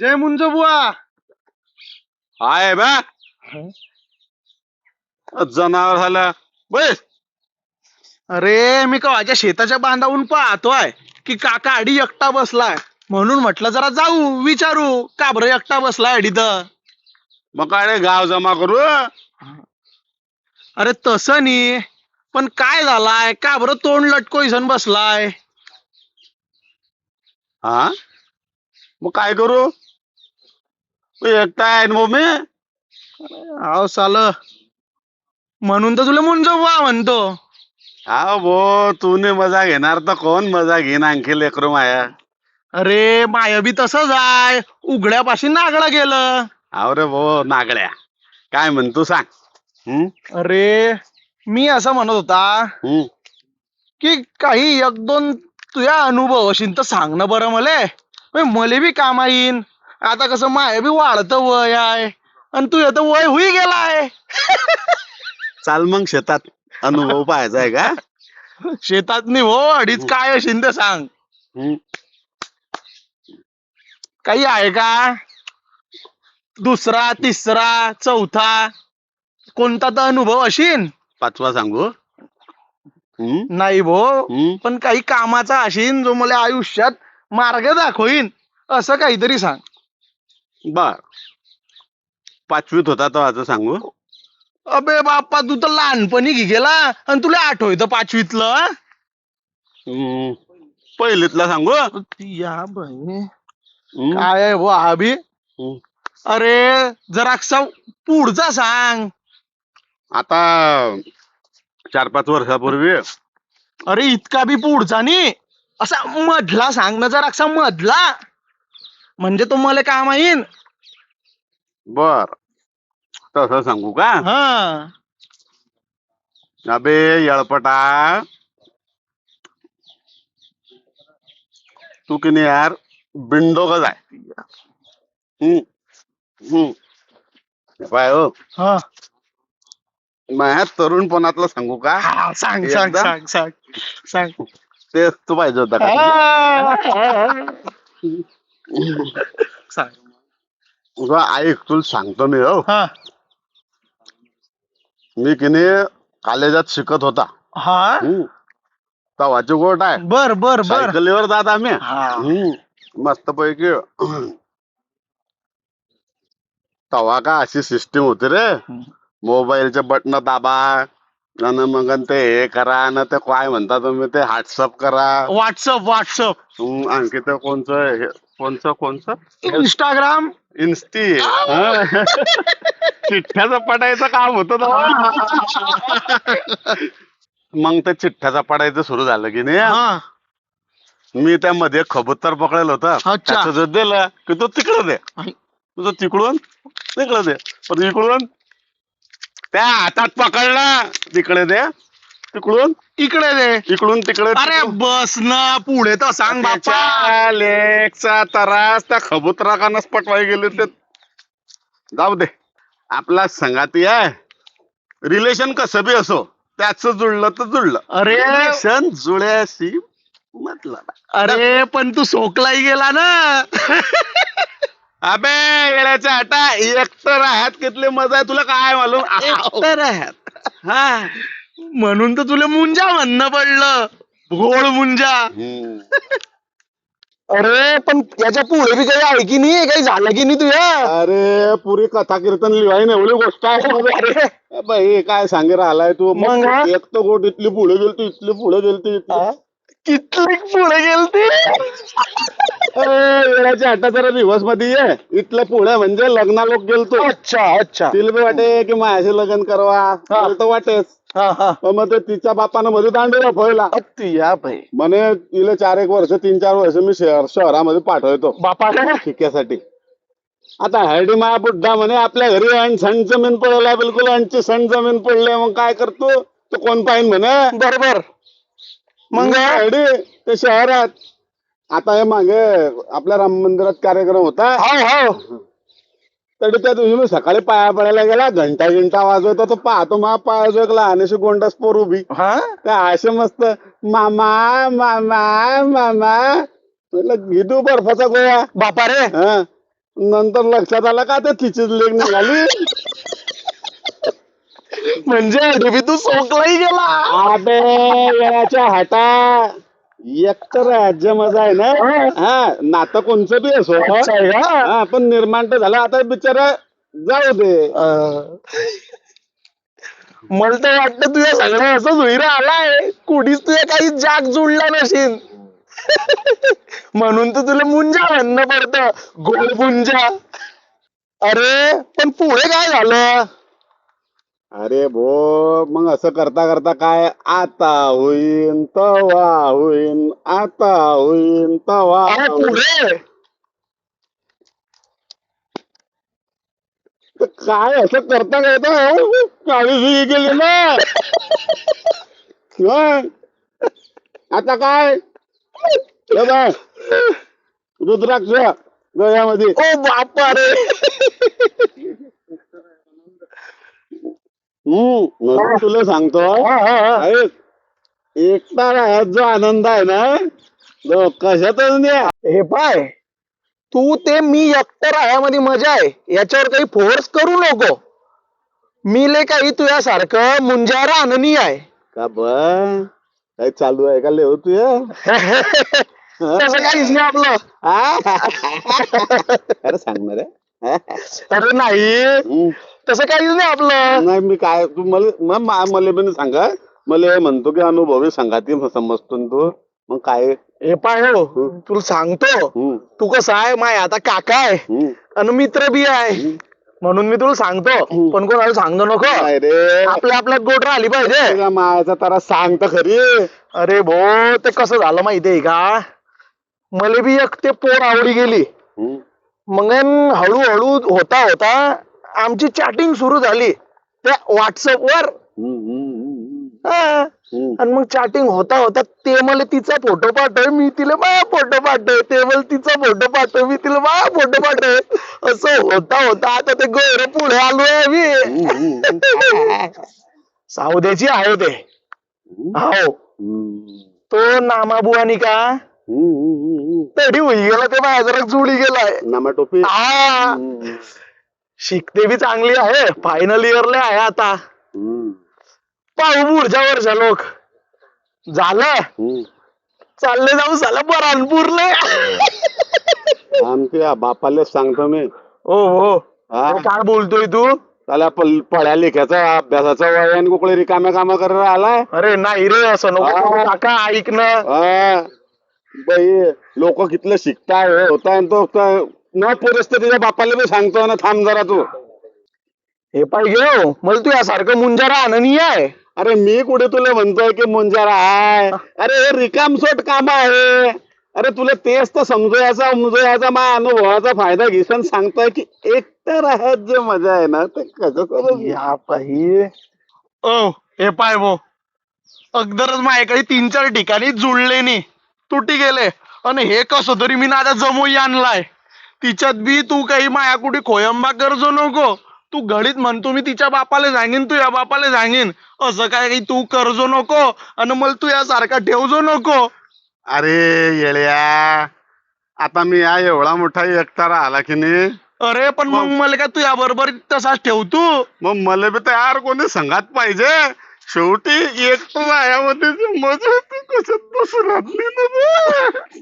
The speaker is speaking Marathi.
যে মুঞ্জ বুয়া। আয় বা। হ্যাঁ। জানার হলা বেশ अरे मी कवाच्या शेताच्या बांधावून पाहतोय की काका अडी एकटा बसलाय. म्हणून म्हटलं जरा जाऊ विचारू. का बरं एकटा बसलाय अडीत मग काय रे गाव जमा करू? अरे तसं नाही पण काय झालाय? का बरं तोंड लटकोईसन बसलाय? हा? मग काय करू? तू एकटा आहे ना मग मी अहो साल. म्हणून तर तुला मुंज बुवा म्हणतो. हा भो तू ने मजा घेणार तर कोण मजा घेईन आणखी लेकरू माया? अरे माय बी तसंच आहे उघड्यापाशी नागडा गेलं. अहो रे भो नागड्या काय म्हणतो सांग. हम्म? अरे मी असं म्हणत होता हम्म. की काही एक दोन तुझ्या अनुभव असेल तर सांग ना बरं मले. म्हणजे मले बी काम येईन. आता कसं माय बी वाढत वय आहे आणि तुझं तर वय होई गेलाय चाल मग शेतात. अनुभव पाहायचा आहे का? शेतात नाही हो अडीच काय तर सांग. हम्म. काही आहे का? दुसरा तिसरा चौथा कोणता तर अनुभव असेल पाचवा सांगू. हम्म? नाही भो हम्म? पण काही कामाचा असेल जो मला आयुष्यात मार्ग दाखवीन असं काहीतरी सांग. बर. पाचवीत होता तो आता सांगू. अबे बाप्पा तू तर लहानपणी घे गेला आणि तुला आठवत पाचवीतलं हम्म. पहिलीतला सांगू? या हम्म? काय आहे भो हम्म. अरे जरासा पुढचा सांग. आता चार पाच वर्षापूर्वी. अरे इतका बी पुढचा नी? असा मधला सांग ना जरासा मधला. म्हणजे तो मला काम येईन बर. तसं सांगू का? हा. अबे येळपटा. तू की नाही यार बिंडोकच आहे हम्म. हम्म. हे पाय हो. हा. माझ्या तरुणपणातलं सांगू का? हा, सांग सांग एकदा? सांग सांग सांग. तेच तू पाहिजे होता का? हा. सांग तुझा ऐक तुला सांगतो मी हो. हा. मी की नाही कॉलेजात शिकत होता. हा? हम्म. तवाची गोट आहे. बर बर बर. सायकलीवर जात आम्ही. हा. मस्त पैकी तवा का अशी सिस्टीम होती रे? मोबाईलचे बटन दाबा आणि मग ते हे करा आणि ते काय म्हणता तुम्ही ते व्हॉट्सअप करा. व्हॉट्सअप व्हॉट्सअप हम्म, आणखी ते कोणचं हे कोणचं कोणचं? इंस्टाग्राम इन्स्टी हं. चिठ्ठ्याचं पडायचं काम होतं. मग ते चिठ्ठ्याचं पडायचं सुरू झालं की नाही. हा. मी त्यामध्ये कबूतर पकडेल होतं. अच्छा. त्याचं जर दिलं की तो तिकडं दे. तुझं तिकडून तिकडं दे. पण इकडून त्या हातात पकडला तिकडे दे. तिकडून इकडे दे. इकडून तिकडे अरे बस ना पुढे तर सांग बाप्पा. त्याच्या लेकचा तरास त्या खबुतराकानच पटवाय गेले ते. जाऊ दे. आपला संगाती आहे. रिलेशन कसं बी असो त्याच जुळलं तर जुळलं. अरे! रिलेशन जुळ्याशी मतलब अरे पण तू सोकलाई गेला ना. अबे येण्याच्या आटा एकतर आहात कितली मजा आहे तुला काय मालूम? एकतर आहेत. हा. म्हणून तर तुला मुंजा म्हणणं पडलं. घोळ मुंजा. अरे पण याच्यापुढे बी काही आहे की नाही? काही झालं की नाही तुझ्या? अरे पुरी कथा कीर्तन लिहाय ना एवढी गोष्ट आहे. अरे बाई काय सांगे राहिलाय तू? मग? एक तर गोट इथली पुढे गेलती इथली पुढे गेलती इथली. कितली पुढे गेलती? वेळाच्या आटा जरा दिवसमध्ये ये. इथलं पुढे म्हणजे लग्ना लोक गेलतो. अच्छा अच्छा. तिला बी वाटे की माझ्याशी लग्न करवा. मला तर वाटेच. हा हा. पण मग ते तिच्या बापानं मध्ये दांडूला फळला. या भाई म्हणे तिला चार एक वर्ष तीन चार वर्ष मी शहर शहरामध्ये पाठवतो. बापा. शिक्यासाठी आता हरडी माया बुड्ढा म्हणे आपल्या घरी अण सण जमीन पडला बिलकुल अंची सण जमीन पडले मग काय करतो? तो कोण पाहिन म्हणे? बरोबर. मग? हरडी ते शहरात. आता हे मागे आपल्या राम मंदिरात कार्यक्रम होता. हो हो. तरी त्या दिवशी मी सकाळी पाया पडायला गेला घंटा घंटा वाजवतो तो पाहतो मा पायाजो एक लहानशी गोंडास पोर उभी. हा? त्या असे मस्त मामा मामा मामा. म्हटलं घेतो बर्फाचा गोळा. बापा रे हा. नंतर लक्षात आलं का ते तिचीच लेख निघाली. म्हणजे तू सोकलाही गेला. अबे वेळाच्या हाटा. एकतर राज्य मजा आहे ना? हा. नातं कोणचं बी असो अच्छा आहे का? हा पण निर्माण तर झालं. आता बिचारा जाऊ दे. अं, मला तर वाटतं तुझ्या सगळं असंच होईल आलाय. कुठीच तुझ्या काही जाग जुळला नशील म्हणून तर तुला मुंजा म्हणणं पडतं. गोड मुंजा. अरे पण पुढे काय झालं? अरे भो मग असं करता करता काय आता होईन तवा होईन आता होईन तवा अरे होईन. पुढे तर काय असं करता करता काळी गेली ना मग आता काय हे बघ, रुद्राक्ष गळ्यामध्ये ओ बापा रे हम्म म्हणून तुला सांगतो. ऐक, एकटा राहत जो आनंद आहे ना तो कशातच नाही हे पाय तू ते मी एकटं राहण्यामध्ये मजा आहे. याच्यावर काही फोर्स करू नको. मी ले काही तुझ्यासारखं मुंजारा आणनी आहे. का बन काय चालू आहे का लेव तुझ्या तसं काहीच नाही आपलं. अरे सांगणार आहे अरे नाही. हम्म. तसं काहीच नाही आपलं. नाही मी काय तू मला मा- मला पण सांगा. मला हे म्हणतो की अनुभवी संघाती समजतो ना तू. मग काय? हे पाय हो. तुला सांगतो. हम्म, तू कसं आहे माय? आता काका आहे. हम्म. आणि मित्र बी आहे. म्हणून मी तुला सांगतो. पण कोणाला सांगू नको. काय रे. आपल्या आपल्यात गोड राहिली पाहिजे. मायाचा तारा सांग तर खरी. अरे भो ते कसं झालं माहितीये का? मला बी एक ते पोर आवडी गेली. हम्म, मग हळूहळू होता होता आमची चॅटिंग सुरू झाली. त्या व्हॉट्सअप वर. हम्म, हम्म, हम्म, हा. हम्म. आणि मग चॅटिंग होता होता. ते मला तिचा फोटो पाठव मी तिला माझा फोटो पाठव. ते मला तिचा फोटो पाठव मी तिला माझा फोटो पाठव. असं होता होता. आता ते गैर पुढे आलोय मी सावद्याची आहे ते. हो. तो नामाबुवानी का. तडी होई गेला ते माझ्या जरा जुळी गेलाय. नामा टोपी. हा. शिकते बी चांगली आहे. फायनल इयरला आहे आता. पाहू पुढच्या वर्षा लोक. झालं. चालले जाऊ झालं बरानपूरले. आमच्या बापाला सांगतो मी. हो हो. हा? काय बोलतोय तू? त्याला पल- पढ्या लिखायचा अभ्यासाचा वय आणि कुठले रिकाम्या कामा करायला आलाय. अरे नाही रे असं नको. करू काका ऐकणं हा. बाई लोक कितलं शिकताय हे होताय आणि तो तो न परिस्थितीच्या बापाला मी सांगतो ना थांब जरा तू. हे पाहिजे हो मला तू यासारखं मुंजारा आणनीय आहे. अरे मी कुठे तुला म्हणतोय की मुंजारा आहे? अरे हे रिकामसोट काम आहे. अरे तुला तेच तर समजवायचा समजवायचा मा अनुभवाचा फायदा घेसन सांगतोय की एकटं राहत जे मजा आहे ना ते कसं या पाहिजे ओ हे पाय भो. अगदरच माझ्याकडे तीन चार ठिकाणी जुळले नी तुटी गेले. आणि हे कसं तरी मी ना आता जमवून आणलाय. तिच्यात बी तू काही माया कुठे खोयंबा करजो नको. तू घडीत म्हणतो मी तिच्या बापाला सांगेन तू या बापाला सांगेन. असं काय काही तू करजो नको आणि मला तू यासारखा ठेवजो नको. अरे येड्या. आता मी या एवढा मोठा एकटा राहिला की नाही? अरे पण मग मला काय तू या बरोबर तसाच ठेव तू? मग मला बी तयार कोणी संघात पाहिजे? शेवटी एकटं रायामध्ये जी मजा ती कशात बसून राहत नाही ना बे.